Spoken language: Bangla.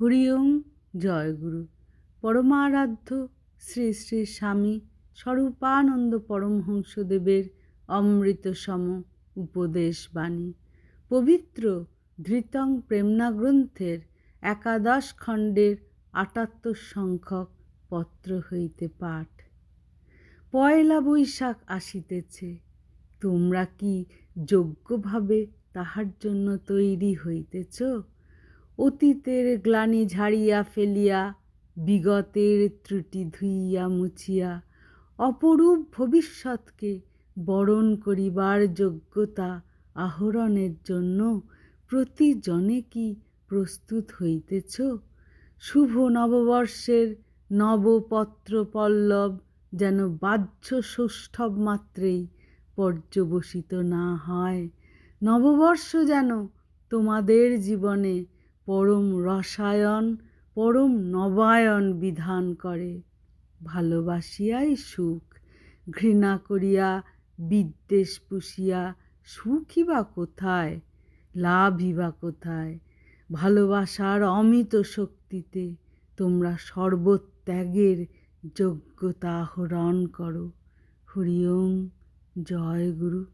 হরিওম জয়গুরু। পরমারাধ্য শ্রী শ্রী স্বামী স্বরূপানন্দ পরমহংসদেবের অমৃতসম উপদেশ বাণী পবিত্র ধৃতং প্রেমনা গ্রন্থের একাদশ খণ্ডের আটাত্তর সংখ্যক পত্র হইতে পাঠ। পয়লা বৈশাখ আসিতেছে, তোমরা কি যোগ্যভাবে তাহার জন্য তৈরি হইতেছ? অতীতের গ্লানি ঝাড়িয়া ফেলিয়া, বিগতের ত্রুটি ধুইয়া মুছিয়া, অপরূপ ভবিষ্যৎকে বরণ করিবার যোগ্যতা আহরণের জন্য প্রতিজনে কি প্রস্তুত হইতেছ? শুভ নববর্ষের নবপত্র পল্লব যেন বাহ্য সৌষ্ঠব মাত্রেই পর্যবসিত না হয়। নববর্ষ যেন তোমাদের জীবনে পরম রসায়ন, পরম নবায়ন বিধান করে। ভালোবাসিয়াই সুখ, ঘৃণা করিয়া বিদ্বেষ পুষিয়া সুখই বা কোথায়, লাভই বা কোথায়? ভালোবাসার অমিত শক্তিতে তোমরা সর্বত্যাগের যোগ্যতা আহরণ করো। হরি ওম জয় গুরু।